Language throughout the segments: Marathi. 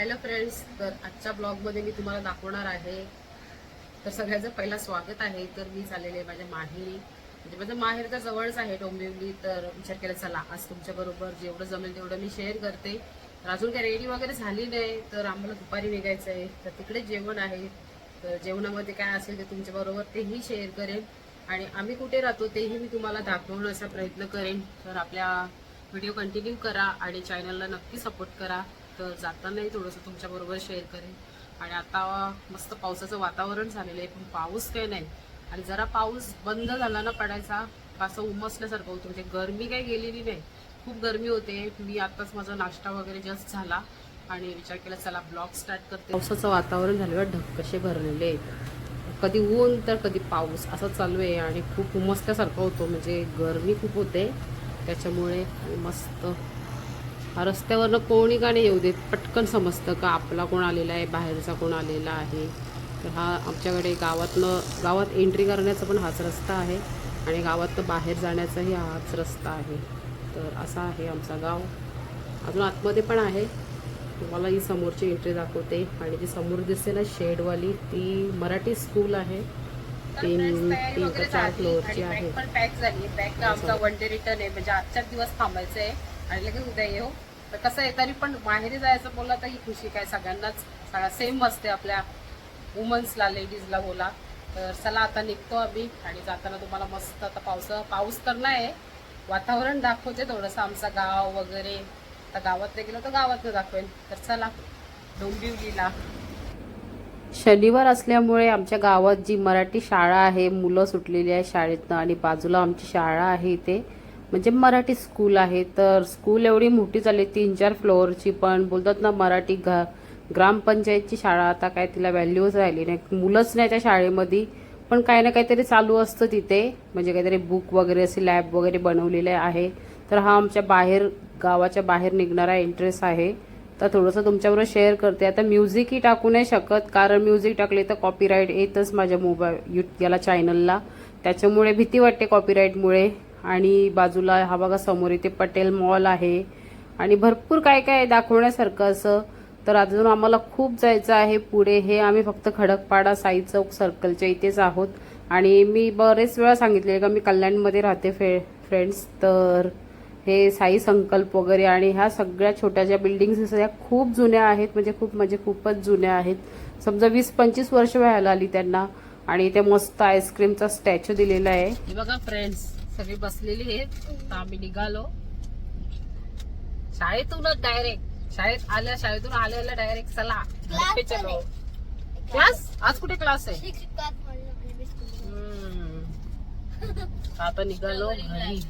हॅलो फ्रेंड्स तर आजच्या ब्लॉगमध्ये मी तुम्हाला दाखवणार आहे. तर सगळ्याचं पहिला स्वागत आहे. तर मी चाललेले आहे माझ्या माहेरी. म्हणजे माझं माहेर तर जवळच आहे डोंबिवली. तर विचार केला चला आज तुमच्याबरोबर जेवढं जमेल तेवढं मी शेअर करते. तर अजून काय रेडी वगैरे झाली नाही तर आम्हाला दुपारी निघायचं आहे. तर तिकडे जेवण आहे. तर जेवणामध्ये काय असेल ते तुमच्याबरोबर तेही शेअर करेन. आणि आम्ही कुठे राहतो तेही मी तुम्हाला दाखवण्याचा प्रयत्न करेन. तर आपल्या व्हिडिओ कंटिन्यू करा आणि चॅनलला नक्की सपोर्ट करा. तर जातानाही थोडंसं तुमच्याबरोबर शेअर करेन. आणि आता मस्त पावसाचं वातावरण झालेलं आहे पण पाऊस काही नाही. आणि जरा पाऊस बंद झाला ना पडायचा असं उमसल्यासारखं होतं. म्हणजे गरमी काही गेलेली नाही. खूप गरमी होते. मी आत्ताच माझा नाश्ता वगैरे जस्ट झाला. आणि विचार केला चला ब्लॉग स्टार्ट करते. पावसाचं वातावरण झालेलं ढक्कसे भरलेले आहेत. कधी ऊन तर कधी पाऊस. असं चालू आहे. आणि खूप उमसल्यासारखं होतो. म्हणजे गरमी खूप होते. त्याच्यामुळे मस्त रस्त्यावरनं कोणी का नाही येऊ देत. पटकन समजतं का आपला कोण आलेला आहे बाहेरचा कोण आलेला आहे. तर हा आमच्याकडे गावातनं गावात एंट्री करण्याचा पण हाच रस्ता आहे आणि गावातनं बाहेर जाण्याचाही हाच रस्ता आहे. तर असा आहे आमचा गाव. अजून आतमध्ये पण आहे. तुम्हाला ही समोरची एंट्री दाखवते आणि जी समोर दिसते ना शेडवाली ती मराठी स्कूल आहे. तीन तीन ते चार फ्लोअरची आहे. पॅक झाली. बॅग आमचा वन डे रिटर्न आहे. म्हणजे आजच्याच दिवस थांबायचं आहे आणि लगेच उद्या येऊ. तर कसं आहे तरी पण माहेरी जायचं बोललं तर ही खुशी काय सगळ्यांनाच. सगळा सेम असते आपल्या वुमन्सला लेडीजला बोला. तर चला आता निघतो आम्ही आणि जाताना तुम्हाला मस्त आता पाऊस पाऊस तर नाही वातावरण दाखवते थोडंसं आमचा गाव वगैरे. आता गावात गेलो तर गावात दाखवेल तर चला डोंबिवलीला. शनिवार असल्यामुळे आमच्या गावात जी मराठी शाळा आहे मुलं सुटलेली आहे शाळेतनं आणि बाजूला आमची शाळा आहे इथे म्हणजे मराठी स्कूल आहे. तर स्कूल एवढी मोठी झाली तीन चार फ्लोअरची पण. बोलतात ना मराठी घ ग्रामपंचायतची शाळा आता काय तिला व्हॅल्यूच राहिली नाही. मुलंच नाही त्या शाळेमध्ये. पण काही ना काहीतरी चालू असतं तिथे. म्हणजे काहीतरी बुक वगैरे असे लॅब वगैरे बनवलेले आहे. तर हा आमच्या बाहेर गावाच्या बाहेर निघणारा इंटरेस्ट आहे. तर थोडंसं तुमच्याबरोबर शेअर करते. आता म्युझिकही टाकू नाही शकत. कारण म्युझिक टाकले तर कॉपीराईट येतच माझ्या मोबाईल यू याला चॅनलला त्याच्यामुळे भीती वाटते कॉपीराईटमुळे आणि बाजूला हा बघा समोर इथे पटेल मॉल आहे. आणि भरपूर काय काय आहे दाखवण्यासारखं असं. तर अजून आम्हाला खूप जायचं आहे पुढे. हे आम्ही फक्त खडकपाडा साई चौक सर्कलच्या इथेच आहोत. आणि मी बरेच वेळा सांगितले का मी कल्याणमध्ये राहते फे फ्रेंड्स तर हे साई संकल्प वगैरे आणि ह्या सगळ्या छोट्या ज्या बिल्डिंग्स सगळ्या खूप जुन्या आहेत. म्हणजे खूप म्हणजे खूपच जुन्या आहेत. समजा वीस पंचवीस वर्ष व्हायला आली त्यांना. आणि इथे मस्त आईस्क्रीमचा स्टॅच्यू दिलेला आहे. हे बघा फ्रेंड्स सगळी बसलेली आहेत. तर आम्ही निघालो. शाळेतूनच डायरेक्ट शाळेत आल्या शाळेतून आल्याला डायरेक्ट चला. चलो. क्लास आज कुठे क्लास आहे. आता निघालो घरी.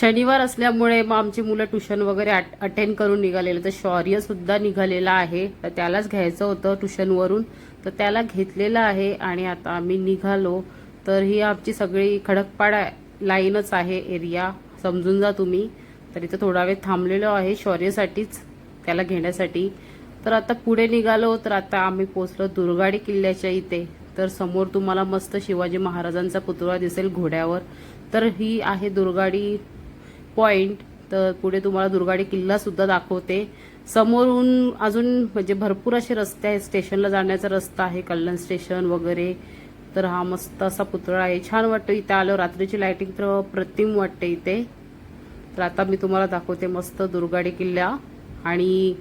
शनिवार असल्यामुळे मग आमची मुलं ट्युशन वगैरे अटेंड करून निघालेले. तर शौर्य सुद्धा निघालेला आहे. तर त्यालाच घ्यायचं होतं ट्युशनवरून तर त्याला घेतलेलं आहे आणि आता आम्ही निघालो. तर ही आमची सगळी खडकपाडा लाईनच आहे एरिया. समजून जा तुम्ही. तर इथं थोडा वेळ थांबलेलो आहे शौर्यसाठीच त्याला घेण्यासाठी. तर आता पुढे निघालो तर आता आम्ही पोचलो दुर्गाडी किल्ल्याच्या इथे. तर समोर तुम्हाला मस्त शिवाजी महाराजांचा पुतळा दिसेल घोड्यावर. तर ही आहे दुर्गाडी पॉइंट. तर पुढे तुम्हाला दुर्गाडी किल्ला सुद्धा दाखवते. समोरून अजून म्हणजे भरपूर असे रस्ते आहेत. स्टेशनला जाण्याचा रस्ता आहे कल्याण स्टेशन वगैरे. तर हा मस्त असा पुतळा आहे. छान वाटतं इथे आलं रात्रीची लायटिंग तर प्रतिम वाटते इथे. तर आता मी तुम्हाला दाखवते मस्त दुर्गाडी किल्ला. आणि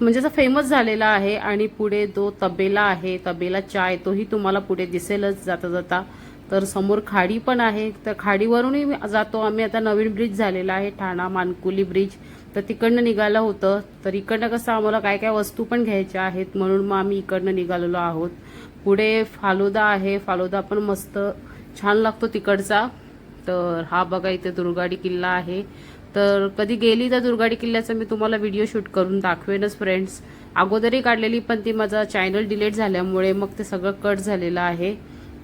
म्हणजे असा फेमस झालेला आहे. आणि पुढे जो तबेला आहे तबेला चाय तोही तुम्हाला पुढे दिसेलच जाता जाता तर समोर खाडी पण आहे. तर खाडीवरूनही जातो आम्ही. आता नवीन ब्रिज झालेला आहे. ठाणा मानकुली ब्रिज तर तिकडनं निघालं होतं. तर इकडनं कसं आम्हाला काय काय वस्तू पण घ्यायच्या आहेत म्हणून मग आम्ही इकडनं निघालेलो आहोत. पुढे फालुदा आहे फालुदा पण मस्त छान लागतो तिकडचा. तर हा बघा इथे दुर्गाडी किल्ला आहे. तर कधी गेली तर दुर्गाडी किल्ल्याचा मी तुम्हाला व्हिडिओ शूट करून दाखवेनच फ्रेंड्स अगोदरही काढलेली पण ती माझा चॅनल डिलीट झाल्यामुळे मग ते सगळं कट झालेलं आहे.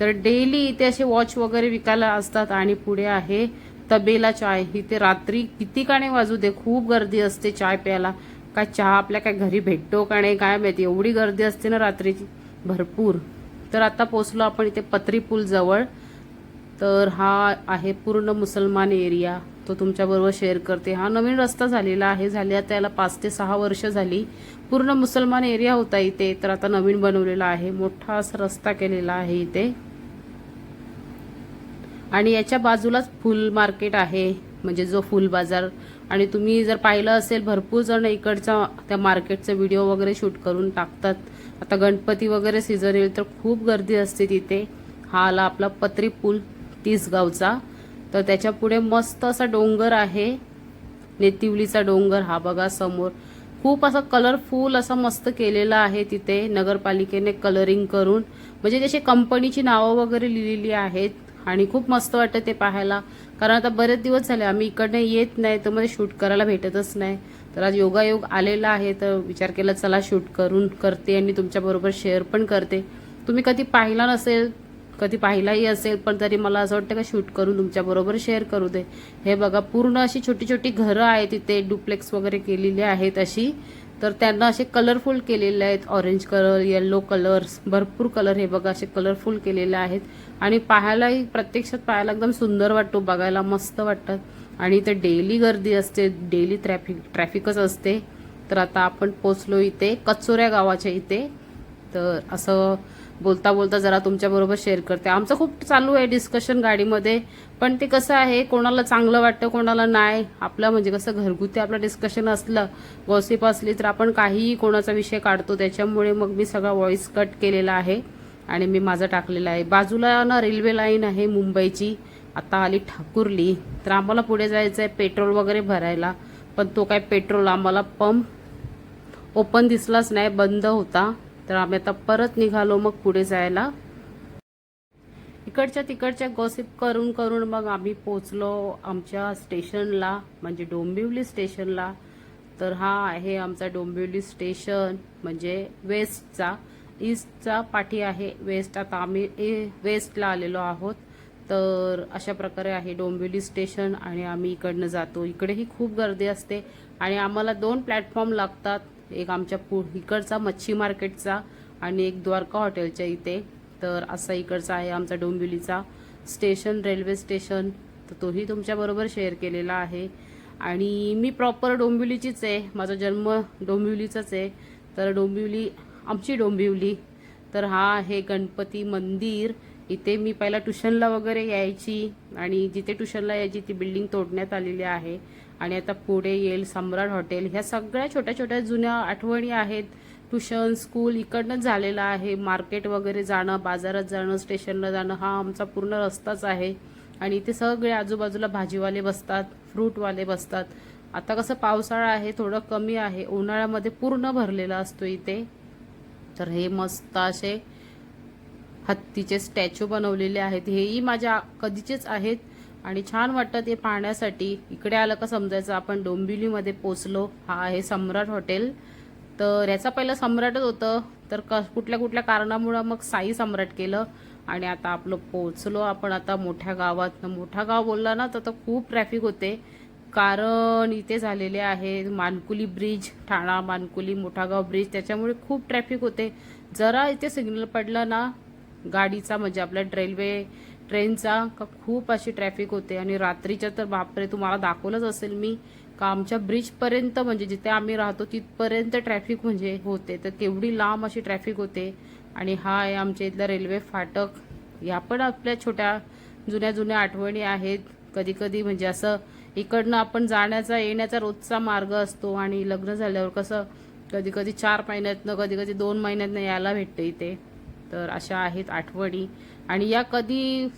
तर डेली इथे असे वॉच वगैरे विकायला असतात आणि पुढे आहे तबेला चाय. इथे रात्री किती का नाही वाजू दे खूप गर्दी असते चाय प्यायला. काय चहा आपल्या काय घरी भेटतो का नाही काय माहिती. एवढी गर्दी असते ना रात्रीची. भरपूर. तर आता पोचलो आपण इथे पत्री पूल जवळ. तर हा आहे पूर्ण मुसलमान एरिया. तो तुमच्याबरोबर शेअर करते. हा नवीन रस्ता झालेला आहे. झाल्या त्याला पाच ते सहा वर्ष झाली. पूर्ण मुसलमान एरिया होता इथे. तर आता नवीन बनवलेला आहे. मोठा असा रस्ता केलेला आहे इथे. आणि याच्या बाजूलाच फुल मार्केट आहे. म्हणजे जो फुल बाजार आणि तुम्ही जर पाहिलं असेल भरपूर जण इकडचा त्या मार्केटचा व्हिडिओ वगैरे शूट करून टाकतात. आता गणपती वगैरे सीझन येईल तर खूप गर्दी असते तिथे. हा आला आपला पत्री पूल तिसगावचा. तर त्याच्या पुढे मस्त असा डोंगर आहे. नेतिवलीचा डोंगर हा बघा समोर. खूप असा कलरफुल असा मस्त केलेला आहे तिथे. नगरपालिकेने कलरिंग करून. म्हणजे जसे कंपनीची नावं वगैरे लिहिलेली आहेत आणि खूप मस्त वाटतं ते पाहायला. कारण आता बरेच दिवस झाले आम्ही इकडनं येत नाही तर मध्ये शूट करायला भेटतच नाही. तर आज योगायोग आलेला आहे तर विचार केला चला शूट करून करते आणि तुमच्याबरोबर शेअर पण करते. तुम्ही कधी पाहिला नसेल कधी पाहिलाही असेल पण तरी मला असं वाटतं का शूट करून तुमच्याबरोबर शेअर करू दे. हे बघा पूर्ण अशी छोटी छोटी घरं आहेत तिथे डुप्लेक्स वगैरे केलेली आहेत अशी. तर त्यांना असे कलरफुल केलेले आहेत. ऑरेंज कलर येल्लो कलर्स भरपूर कलर हे बघा असे कलरफुल केलेले आहेत. आणि पाहायलाही प्रत्यक्षात पाहायला एकदम सुंदर वाटतो बघायला मस्त वाटतात आणि इथे डेली गर्दी असते डेली ट्रॅफिक ट्रॅफिकच असते. तर आता आपण पोचलो इथे कचोऱ्या गावाच्या इथे. तर असं बोलता बोलता जरा तुमच्याबरोबर शेअर करते. आमचं खूप चालू आहे डिस्कशन गाडीमध्ये. पण ते कसं आहे कोणाला चांगलं वाटतं कोणाला नाही आपलं म्हणजे कसं घरगुती आपलं डिस्कशन असलं गॉसिप असली तर आपण काहीही कोणाचा विषय काढतो त्याच्यामुळे मग मी सगळा व्हॉइस कट केलेला आहे आणि मी माझं टाकलेलं आहे. बाजूला ना रेल्वे लाईन आहे मुंबईची आता आली ठाकूरली. तर आम्हाला पुढे जायचं आहे पेट्रोल वगैरे भरायला पण तो काय पेट्रोल आम्हाला पंप ओपन दिसलाच नाही बंद होता. तर आम्ही आता परत निघालो मग पुढे जायला. इकडच्या तिकडच्या गॉसिप करून करून मग आम्ही पोचलो आमच्या स्टेशनला म्हणजे डोंबिवली स्टेशनला. तर हा आहे आमचा डोंबिवली स्टेशन म्हणजे वेस्टचा ईस्टचा पाठी आहे. वेस्ट आता आम्ही ए वेस्टला आलेलो आहोत. तर अशा प्रकारे आहे डोंबिवली स्टेशन आणि आम्ही इकडनं जातो. इकडेही खूप गर्दी असते आणि आम्हाला दोन प्लॅटफॉर्म लागतात. एक आमच्या पु इकडचा मच्छी मार्केटचा आणि एक द्वारका हॉटेलच्या इथे. तर असा इकडचा आहे आमचा डोंबिवलीचा स्टेशन रेल्वे स्टेशन. तर तोही तुमच्याबरोबर शेअर केलेला आहे. आणि मी प्रॉपर डोंबिवलीचीच आहे. माझा जन्म डोंबिवलीचाच आहे. तर डोंबिवली आमची डोंबिवली. तर हा आहे गणपती मंदिर. इथे मी पहिला ट्युशनला वगैरे यायची आणि जिथे ट्युशनला यायची ती बिल्डिंग तोडण्यात आलेली आहे. आणि आता पुढे येईल सम्राट हॉटेल. ह्या सगळ्या छोट्या छोट्या जुन्या आठवणी आहेत. ट्युशन स्कूल इकडनंच झालेलं आहे. मार्केट वगैरे जाणं बाजारात जाणं स्टेशनला जाणं हा आमचा पूर्ण रस्ताच आहे. आणि इथे सगळे आजूबाजूला भाजीवाले बसतात फ्रूटवाले बसतात. आता कसं पावसाळा आहे थोडं कमी आहे. उन्हाळ्यामध्ये पूर्ण भरलेला असतो इथे. तर हे मस्त असे हत्तीचे स्टॅच्यू बनवलेले आहेत. हेही माझ्या कधीचेच आहेत. आणि छान वाटतं ते पाहण्यासाठी. इकडे आलं का समजायचं आपण डोंबिवलीमध्ये पोचलो. हा आहे सम्राट हॉटेल. तर याचा पहिलं सम्राटच होतं. तर क कुठल्या कुठल्या कारणामुळं मग साई सम्राट केलं आणि आता आपलं पोचलो आपण आता मोठ्या गावात. मोठा गाव बोलला ना तर तर खूप ट्रॅफिक होते. कारण इथे झालेले आहे मानकुली ब्रिज ठाणा मानकुली मोठागाव ब्रिज त्याच्यामुळे खूप ट्रॅफिक होते. जरा इथे सिग्नल पडलं ना गाडीचा म्हणजे आपल्या रेल्वे ट्रेनचा का खूप अशी ट्रॅफिक होते. आणि रात्रीच्या तर बापरे तुम्हाला दाखवलंच असेल मी. का आमच्या ब्रिजपर्यंत म्हणजे जिथे आम्ही राहतो तिथपर्यंत ट्रॅफिक म्हणजे होते. तर केवढी लांब अशी ट्रॅफिक होते. आणि हा आहे आमच्या इथला रेल्वे फाटक. या पण आपल्या छोट्या जुन्या जुन्या आठवणी आहेत. कधी कधी म्हणजे असं इकडनं आपण जाण्याचा येण्याचा रोजचा मार्ग असतो. आणि लग्न झाल्यावर कसं कधी कधी चार महिन्यातनं कधी कधी दोन महिन्यातनं यायला भेटतं इथे. तर अशा आहेत आठवणी. आणि या कधी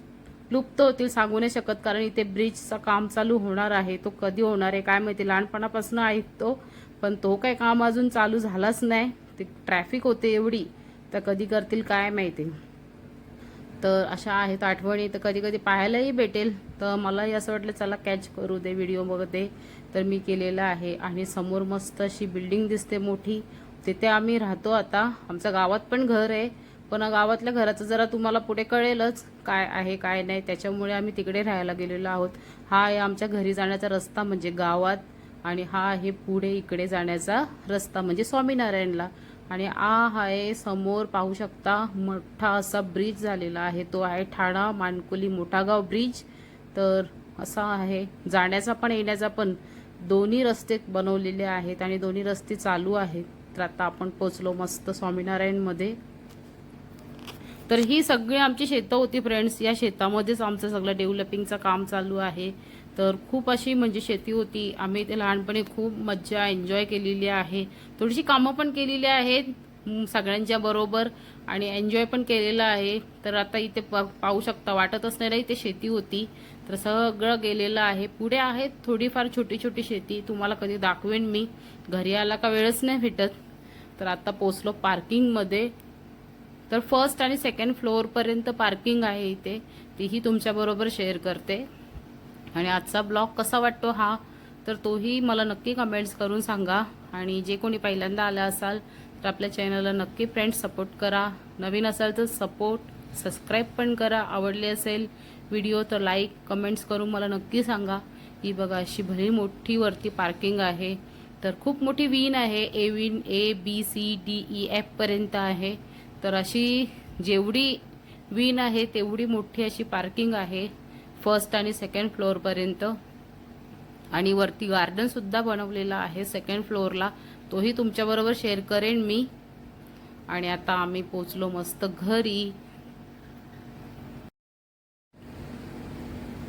लुप्त होतील सांगू नाही शकत कारण इथे ब्रिजचं काम चालू होणार आहे. तो कधी होणार आहे काय माहिती लहानपणापासून ऐकतो पण तो काय काम अजून चालू झालाच नाही. ते ट्रॅफिक होते एवढी तर कधी करतील काय माहिती. तर अशा आहेत आठवणी तर कधी कधी पाहायलाही भेटेल. तर मलाही असं वाटलं चला कॅच करू दे व्हिडिओ बघते. तर मी केलेला आहे आणि समोर मस्त अशी बिल्डिंग दिसते मोठी. तिथे आम्ही राहतो आता. आमच्या गावात पण घर आहे पण गावातल्या घराचं जरा तुम्हाला पुढे कळेलच. काय आहे काय नाही त्याच्यामुळे आम्ही तिकडे राहायला गेलेलो आहोत. हा आहे आमच्या घरी जाण्याचा रस्ता म्हणजे गावात आणि हा आहे पुढे इकडे जाण्याचा रस्ता म्हणजे स्वामीनारायणला. आणि आ आहे समोर पाहू शकता मोठा असा ब्रिज झालेला आहे. तो आहे ठाणा मानकुली मोठागाव ब्रिज. तर असा आहे. जाण्याचा पण येण्याचा पण दोन्ही रस्ते बनवलेले आहेत आणि दोन्ही रस्ते चालू आहेत. तर आता आपण पोचलो मस्त स्वामीनारायणमध्ये. तर ही सगळी आमची शेतं होती फ्रेंड्स या शेतामध्येच आमचं सगळं डेव्हलपिंगचं काम चालू आहे. तर खूप अशी म्हणजे शेती होती. आम्ही ते लहानपणी खूप मज्जा एन्जॉय केलेली आहे. थोडीशी कामं पण केलेली आहेत सगळ्यांच्या बरोबर आणि एन्जॉय पण केलेलं आहे. तर आता इथे पाहू शकता वाटतच नाही इथे शेती होती. तर सगळं गेलेलं आहे. पुढे आहेत थोडीफार छोटी छोटी शेती. तुम्हाला कधी दाखवेन मी. घरी आला का वेळच नाही भेटत. तर आता पोचलो पार्किंगमध्ये तर फर्स्ट आणि सेकंड फ्लोअरपर्यंत पार्किंग आहे इथे. तीही तुमच्याबरोबर शेअर करते. आणि आजचा ब्लॉग कसा वाटतो हा? तर तोही मला नक्की कमेंट्स करून सांगा. आणि जे कोणी पहिल्यांदा आला असाल तर आपल्या चॅनलला नक्की फ्रेंड्स सपोर्ट करा. नवीन असाल तर सपोर्ट सबस्क्राईब पण करा. आवडले असेल व्हिडिओ तर लाईक कमेंट्स करून मला नक्की सांगा. ही बघा अशी भली मोठी वरती पार्किंग आहे. तर खूप मोठी विन आहे. A win A B C D E F पर्यंत आहे. तर अशी जेवढी विन आहे तेवढी मोठी अशी पार्किंग आहे फर्स्ट आणि सेकंड फ्लोअरपर्यंत आणि वरती गार्डनसुद्धा बनवलेला आहे सेकंड फ्लोअरला तोही तुमच्याबरोबर शेअर करेन मी. आणि आता आम्ही पोचलो मस्त घरी.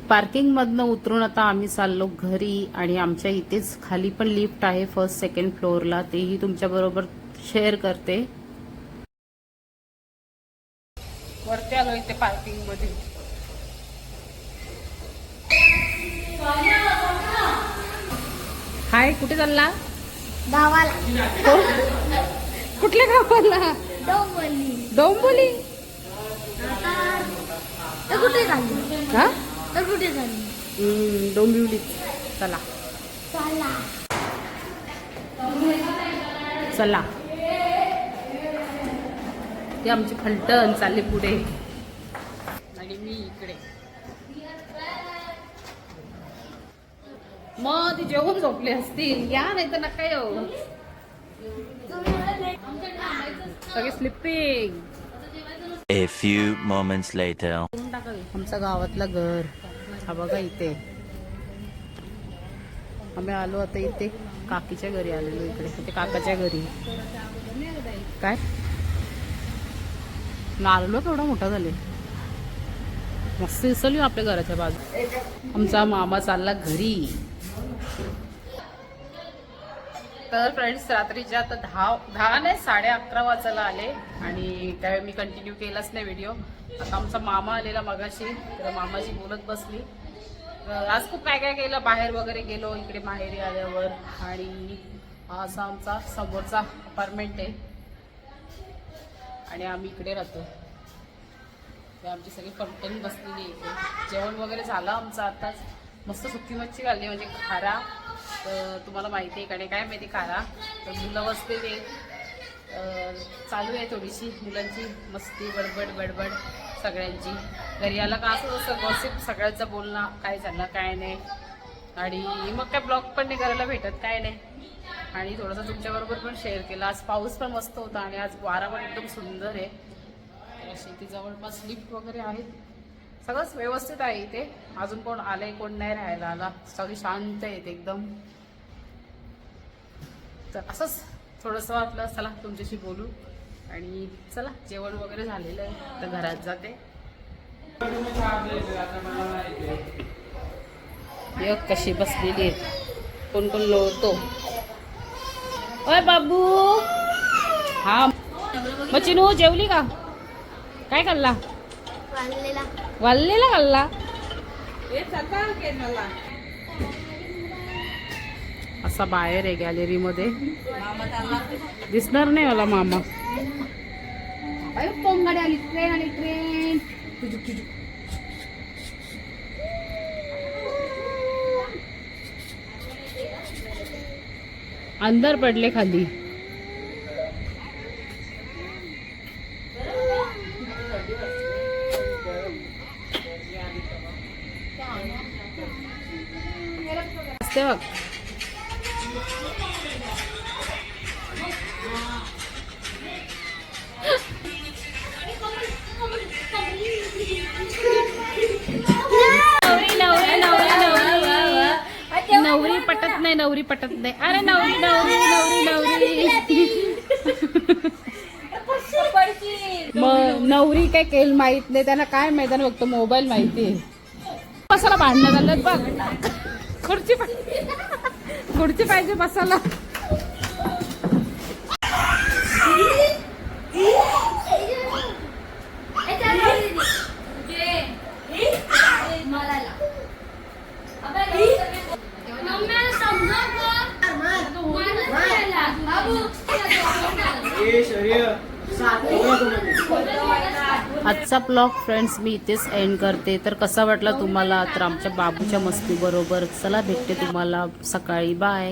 पार्किंगमधनं उतरून आता आम्ही चाललो घरी आणि आमच्या इथेच खाली पण लिफ्ट आहे फर्स्ट सेकंड फ्लोअरला तेही तुमच्याबरोबर शेअर करते. पार्किंगमध्ये हाय कुठे चालला? गावाला. कुठल्या गावाला? डोंबोली आता तर कुठे झाली हा? तर कुठे झाली हम्म, डोंबिवली. चला. चला. चला. ती आमची फलटण चालली पुढे आणि मी इकडे मग ती जेवून झोपली असतील. या नाही तर नका येऊ. सगळे sleeping A few moments later. आमचं गावातलं घर. हा बघा इथे. आम्ही आलो आता इथे. काकीच्या घरी आलेलो इकडे. इथे काकाच्या घरी. काय? नारळ केवढा मोठा झाले. मस्त दिसली आपल्या घराच्या बाजू आमचा मामा चालला घरी. तर फ्रेंड्स रात्रीच्या आता दहा दहा नाही साडे अकरा वाजायला आले आणि त्यावेळी मी कंटिन्यू केलाच नाही व्हिडिओ आता आमचा मामा आलेला मगाशी तर मामाशी बोलत बसली. तर आज खूप काय काय केलं बाहेर वगैरे गेलो इकडे माहेरी आल्यावर. आणि हा असा आमचा समोरचा अपार्टमेंट आहे. आणि आम्ही इकडे राहतो. आमची सगळी फलटण बसलेली आहे इथे. जेवण वगैरे झालं आमचं आताच. मस्त सुकी मच्छी घालली म्हणजे खारा. तर तुम्हाला माहिती आहे का नाही काय माहिती खारा तर मुलं बसलेली ते. चालू आहे थोडीशी मुलांची मस्ती बडबड बडबड सगळ्यांची. घरी आला का असं असं गॉसिप सगळ्यांचं बोलणं काय झालं काय नाही. आणि मग काय ब्लॉग पण नाही करायला भेटत काय नाही. आणि थोडंसं तुमच्याबरोबर पण शेअर केलं. आज पाऊस पण मस्त होता आणि आज वारा पण एकदम सुंदर आहे. शेती जवळपास लिफ्ट वगैरे आहेत. सगळंच व्यवस्थित आहे इथे. अजून कोण आलंय कोण नाही राहायला आला. सगळी शांत आहेत एकदम. तर असंच थोडंसं वाटलं चला तुमच्याशी बोलू. आणि चला जेवण वगैरे झालेलं आहे तर घरात जाते. एक कशी बसलेली आहे. कोण कोण लोळतो? अय बाबू! हा. मचिनू जेवली का? काय खाल्ला? वाललेला खाल्ला असा बाहेर आहे गॅलरी मध्ये. दिसणार नाही मला मामा. पोंगाडी आली ट्रेन आली ट्रेन अंदर पडले खाली असते बघ नवरी नवरी नवरी नवरी पटत नाही नवरी पटत नाही. अरे नवरी नवरी नवरी नवरी. मग नवरी काय केल माहीत नाही त्यांना काय माहीत नाही फक्त मोबाईल माहिती आहे. बसायला भांडणं झालं बघ. खुर्ची पाहिजे खुर्ची पाहिजे बसायला. आजचा ब्लॉग फ्रेंड्स मी इथेच एंड करते. तर कसा वाटला तुम्हाला? तर आमच्या बाबूच्या मस्तीबरोबर चला भेटते तुम्हाला सकाळी. बाय